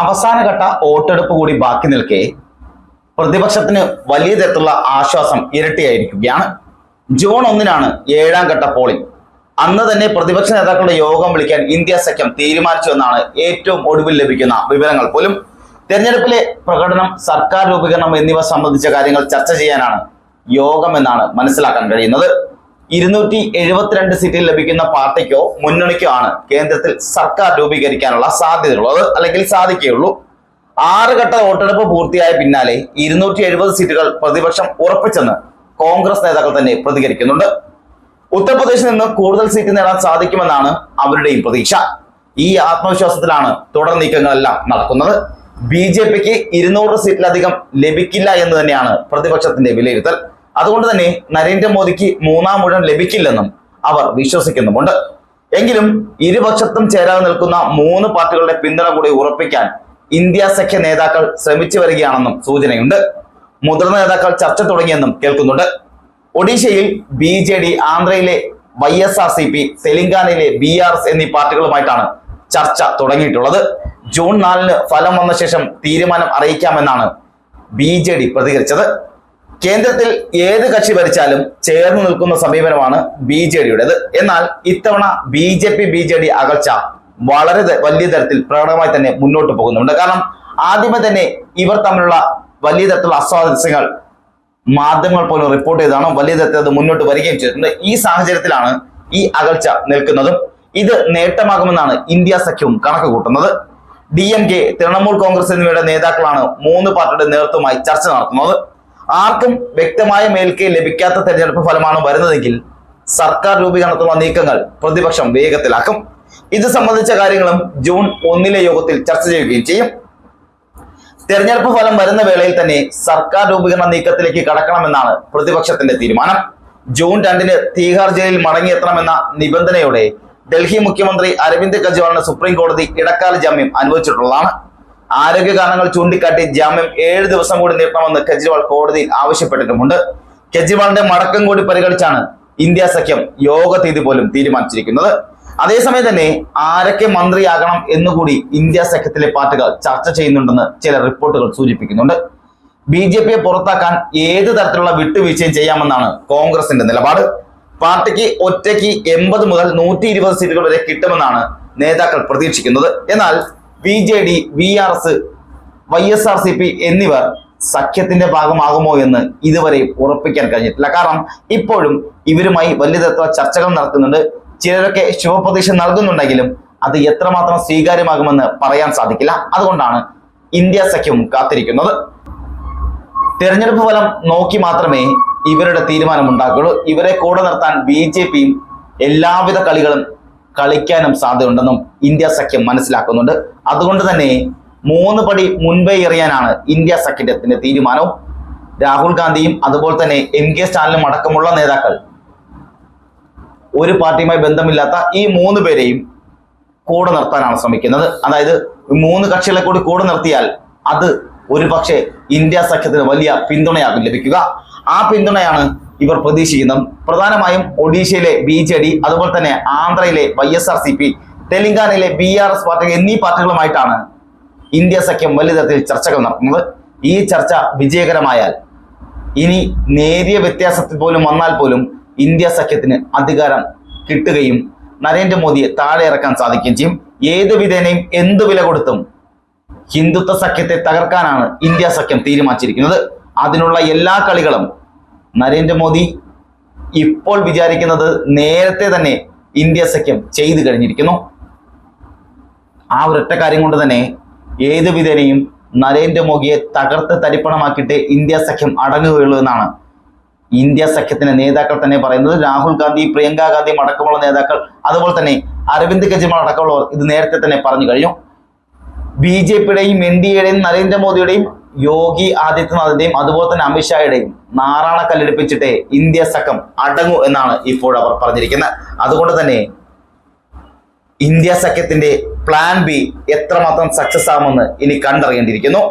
അവസാനഘട്ട വോട്ടെടുപ്പ് കൂടി ബാക്കി നിൽക്കെ പ്രതിപക്ഷത്തിന് വലിയ തരത്തിലുള്ള ആശ്വാസം ഇരട്ടിയായിരിക്കുകയാണ്. ജൂൺ ഒന്നിനാണ് ഏഴാം ഘട്ട പോളിംഗ് അന്ന് തന്നെ പ്രതിപക്ഷ നേതാക്കളുടെ യോഗം വിളിക്കാൻ ഇന്ത്യ സഖ്യം തീരുമാനിച്ചു എന്നാണ് ഏറ്റവും ഒടുവിൽ ലഭിക്കുന്ന വിവരങ്ങൾ പോലും. തെരഞ്ഞെടുപ്പിലെ പ്രകടനം സർക്കാർ രൂപീകരണം എന്നിവ സംബന്ധിച്ച കാര്യങ്ങൾ ചർച്ച ചെയ്യാനാണ് യോഗം എന്നാണ് മനസ്സിലാക്കാൻ കഴിയുന്നത്. ഇരുന്നൂറ്റി എഴുപത്തിരണ്ട് സീറ്റിൽ ലഭിക്കുന്ന പാർട്ടിക്കോ മുന്നണിക്കോ ആണ് കേന്ദ്രത്തിൽ സർക്കാർ രൂപീകരിക്കാനുള്ള സാധ്യതയുള്ളത്. അല്ലെങ്കിൽ സാധിക്കുകയുള്ളൂ. ആറ് ഘട്ട വോട്ടെടുപ്പ് പൂർത്തിയായ പിന്നാലെ ഇരുന്നൂറ്റി എഴുപത് സീറ്റുകൾ പ്രതിപക്ഷം ഉറപ്പിച്ചെന്ന് കോൺഗ്രസ് നേതാക്കൾ തന്നെ പ്രതികരിക്കുന്നുണ്ട്. ഉത്തർപ്രദേശിൽ നിന്ന് കൂടുതൽ സീറ്റ് നേടാൻ സാധിക്കുമെന്നാണ് അവരുടെയും പ്രതീക്ഷ. ഈ ആത്മവിശ്വാസത്തിലാണ് തുടർ നീക്കങ്ങളെല്ലാം നടക്കുന്നത്. ബി ജെ പിക്ക് ഇരുന്നൂറ് സീറ്റിലധികം ലഭിക്കില്ല എന്ന് തന്നെയാണ് പ്രതിപക്ഷത്തിന്റെ വിലയിരുത്തൽ. അതുകൊണ്ട് തന്നെ നരേന്ദ്രമോദിക്ക് മൂന്നാം മുഴം ലഭിക്കില്ലെന്നും അവർ വിശ്വസിക്കുന്നുമുണ്ട്. എങ്കിലും ഇരുപക്ഷത്തും ചേരാതെ നിൽക്കുന്ന മൂന്ന് പാർട്ടികളുടെ പിന്തുണ കൂടി ഉറപ്പിക്കാൻ ഇന്ത്യ സഖ്യ നേതാക്കൾ ശ്രമിച്ചു വരികയാണെന്നും സൂചനയുണ്ട്. മുതിർന്ന നേതാക്കൾ ചർച്ച തുടങ്ങിയെന്നും കേൾക്കുന്നുണ്ട്. ഒഡീഷയിൽ B J D ആന്ധ്രയിലെ Y S R C P തെലങ്കാനയിലെ ബി ആർ എസ് എന്നീ പാർട്ടികളുമായിട്ടാണ് ചർച്ച തുടങ്ങിയിട്ടുള്ളത്. ജൂൺ നാലിന് ഫലം വന്ന ശേഷം തീരുമാനം അറിയിക്കാമെന്നാണ് ബി ജെ ഡി പ്രതികരിച്ചത്. കേന്ദ്രത്തിൽ ഏത് കക്ഷി ഭരിച്ചാലും ചേർന്ന് നിൽക്കുന്ന സമീപനമാണ് ബി ജെ ഡിയുടേത്. എന്നാൽ ഇത്തവണ B J P B J D അകൽച്ച വളരെ വലിയ തരത്തിൽ പ്രകടമായി തന്നെ മുന്നോട്ട് പോകുന്നുണ്ട്. കാരണം ആദ്യമേ തന്നെ ഇവർ തമ്മിലുള്ള വലിയ തരത്തിലുള്ള അസ്വാരസ്യങ്ങൾ മാധ്യമങ്ങൾ പോലും റിപ്പോർട്ട് ചെയ്താണ് വലിയ തരത്തിൽ അത് മുന്നോട്ട് വരികയും ചെയ്തിട്ടുണ്ട്. ഈ സാഹചര്യത്തിലാണ് ഈ അകൽച്ച നിൽക്കുന്നതും. ഇത് നേട്ടമാകുമെന്നാണ് ഇന്ത്യ സഖ്യവും കണക്ക് കൂട്ടുന്നത് D M K Trinamool Congress എന്നിവയുടെ നേതാക്കളാണ് മൂന്ന് പാർട്ടിയുടെ നേതൃത്വമായി ചർച്ച നടത്തുന്നത്. ആർക്കും വ്യക്തമായ മേൽക്കൈ ലഭിക്കാത്ത തെരഞ്ഞെടുപ്പ് ഫലമാണ് വരുന്നതെങ്കിൽ സർക്കാർ രൂപീകരണത്തിനുള്ള നീക്കങ്ങൾ പ്രതിപക്ഷം വേഗത്തിലാക്കും. ഇത് സംബന്ധിച്ച കാര്യങ്ങളും ജൂൺ ഒന്നിലെ യോഗത്തിൽ ചർച്ച ചെയ്യുകയും ചെയ്യും. തെരഞ്ഞെടുപ്പ് ഫലം വരുന്ന വേളയിൽ തന്നെ സർക്കാർ രൂപീകരണ നീക്കത്തിലേക്ക് കടക്കണമെന്നാണ് പ്രതിപക്ഷത്തിന്റെ തീരുമാനം. ജൂൺ രണ്ടിന് തീഹാർ ജയിലിൽ മടങ്ങിയെത്തണമെന്ന നിബന്ധനയോടെ ഡൽഹി മുഖ്യമന്ത്രി അരവിന്ദ് കെജ്രിവാളിന് സുപ്രീം കോടതി ഇടക്കാല ജാമ്യം അനുവദിച്ചിട്ടുള്ളതാണ്. ആരോഗ്യ കാരണങ്ങൾ ചൂണ്ടിക്കാട്ടി ജാമ്യം ഏഴ് ദിവസം കൂടി നീട്ടണമെന്ന് കെജ്രിവാൾ കോടതിയിൽ ആവശ്യപ്പെട്ടിട്ടുമുണ്ട്. കെജ്രിവാളിന്റെ മടക്കം കൂടി പരിഗണിച്ചാണ് ഇന്ത്യ സഖ്യം യോഗ തീയതി പോലും തീരുമാനിച്ചിരിക്കുന്നത്. അതേസമയം തന്നെ ആരൊക്കെ മന്ത്രിയാകണം എന്നുകൂടി ഇന്ത്യ സഖ്യത്തിലെ പാർട്ടികൾ ചർച്ച ചെയ്യുന്നുണ്ടെന്ന് ചില റിപ്പോർട്ടുകൾ സൂചിപ്പിക്കുന്നുണ്ട്. ബി ജെ പിയെ പുറത്താക്കാൻ ഏത് തരത്തിലുള്ള വിട്ടുവീഴ്ചയും ചെയ്യാമെന്നാണ് കോൺഗ്രസിന്റെ നിലപാട്. പാർട്ടിക്ക് ഒറ്റയ്ക്ക് എൺപത് മുതൽ നൂറ്റി സീറ്റുകൾ വരെ കിട്ടുമെന്നാണ് നേതാക്കൾ പ്രതീക്ഷിക്കുന്നത്. എന്നാൽ B J D V R S Y S R C P എന്നിവർ സഖ്യത്തിന്റെ ഭാഗമാകുമോ എന്ന് ഇതുവരെ ഉറപ്പിക്കാൻ കഴിഞ്ഞിട്ടില്ല. കാരണം ഇപ്പോഴും ഇവരുമായി വലിയ തരത്തിലുള്ള ചർച്ചകൾ നടക്കുന്നുണ്ട് ചിലരൊക്കെ ശുഭപ്രതീക്ഷ നൽകുന്നുണ്ടെങ്കിലും അത് എത്രമാത്രം സ്വീകാര്യമാകുമെന്ന് പറയാൻ സാധിക്കില്ല. അതുകൊണ്ടാണ് ഇന്ത്യ സഖ്യം കാത്തിരിക്കുന്നത്. തെരഞ്ഞെടുപ്പ് ഫലം നോക്കി മാത്രമേ ഇവരുടെ തീരുമാനം ഉണ്ടാക്കുകയുള്ളൂ. ഇവരെ കൂടെ നിർത്താൻ ബി ജെ പിയും എല്ലാവിധ കളികളും കളിക്കാനും സാധ്യതയുണ്ടെന്നും ഇന്ത്യ സഖ്യം മനസ്സിലാക്കുന്നുണ്ട്. അതുകൊണ്ട് തന്നെ മൂന്ന് പടി മുൻപേ എറിയാനാണ് ഇന്ത്യ സഖ്യത്തിന്റെ തീരുമാനവും. രാഹുൽ ഗാന്ധിയും അതുപോലെ തന്നെ എം കെ സ്റ്റാലിനും അടക്കമുള്ള നേതാക്കൾ ഒരു പാർട്ടിയുമായി ബന്ധമില്ലാത്ത ഈ മൂന്ന് പേരെയും കൂടെ നിർത്താനാണ് ശ്രമിക്കുന്നത്. അതായത് മൂന്ന് കക്ഷികളെ കൂടി കൂടെ നിർത്തിയാൽ അത് ഒരു പക്ഷേ ഇന്ത്യ സഖ്യത്തിന് വലിയ പിന്തുണയാകും ലഭിക്കുക. ആ പിന്തുണയാണ് ഇവർ പ്രതീക്ഷിക്കുന്നു. പ്രധാനമായും ഒഡീഷയിലെ ബി ജെ ഡി അതുപോലെ തന്നെ ആന്ധ്രയിലെ Y S R C P തെലങ്കാനയിലെ ബി ആർ എസ് എന്നീ പാർട്ടികളുമായിട്ടാണ് ഇന്ത്യ സഖ്യം വലിയ തരത്തിൽ ചർച്ചകൾ നടത്തുന്നത്. ഈ ചർച്ച വിജയകരമായാൽ ഇനി നേരിയ വ്യത്യാസത്തിൽ പോലും വന്നാൽ പോലും ഇന്ത്യ സഖ്യത്തിന് അധികാരം കിട്ടുകയും നരേന്ദ്രമോദിയെ താഴെ ഇറക്കാൻ സാധിക്കുകയും ചെയ്യും. ഏത് വിധേനയും എന്ത് വില കൊടുത്തും ഹിന്ദുത്വ സഖ്യത്തെ തകർക്കാനാണ് ഇന്ത്യ സഖ്യം തീരുമാനിച്ചിരിക്കുന്നത്. അതിനുള്ള എല്ലാ കളികളും നരേന്ദ്രമോദി ഇപ്പോൾ വിചാരിക്കുന്നത് നേരത്തെ തന്നെ ഇന്ത്യ സഖ്യം ചെയ്തു കഴിഞ്ഞിരിക്കുന്നു. ആ ഒരൊറ്റ കാര്യം കൊണ്ട് തന്നെ ഏത് വിധേനയും നരേന്ദ്രമോദിയെ തകർത്ത് തരിപ്പണമാക്കിയിട്ട് ഇന്ത്യ സഖ്യം അടങ്ങുകയുള്ളൂ എന്നാണ് ഇന്ത്യ സഖ്യത്തിന്റെ നേതാക്കൾ തന്നെ പറയുന്നത്. രാഹുൽ ഗാന്ധി പ്രിയങ്ക ഗാന്ധി അടക്കമുള്ള നേതാക്കൾ അതുപോലെ തന്നെ അരവിന്ദ് കെജ്രിവാൾ അടക്കമുള്ളവർ ഇത് നേരത്തെ തന്നെ പറഞ്ഞു കഴിഞ്ഞു. ബി ജെ പിയുടെയും എൻ ഡി എയുടെയും നരേന്ദ്രമോദിയുടെയും യോഗി ആദിത്യനാഥിന്റെയും അതുപോലെ തന്നെ അമിത്ഷായുടെയും നാറാണ കല്ലെടുപ്പിച്ചിട്ടേ ഇന്ത്യ സഖം അടങ്ങൂ എന്നാണ് ഇപ്പോൾ അവർ പറഞ്ഞിരിക്കുന്നത്. അതുകൊണ്ട് തന്നെ ഇന്ത്യ സഖ്യത്തിന്റെ പ്ലാൻ ബി എത്രമാത്രം സക്സസ് ആകുമെന്ന് ഇനി കണ്ടറിയേണ്ടിയിരിക്കുന്നു.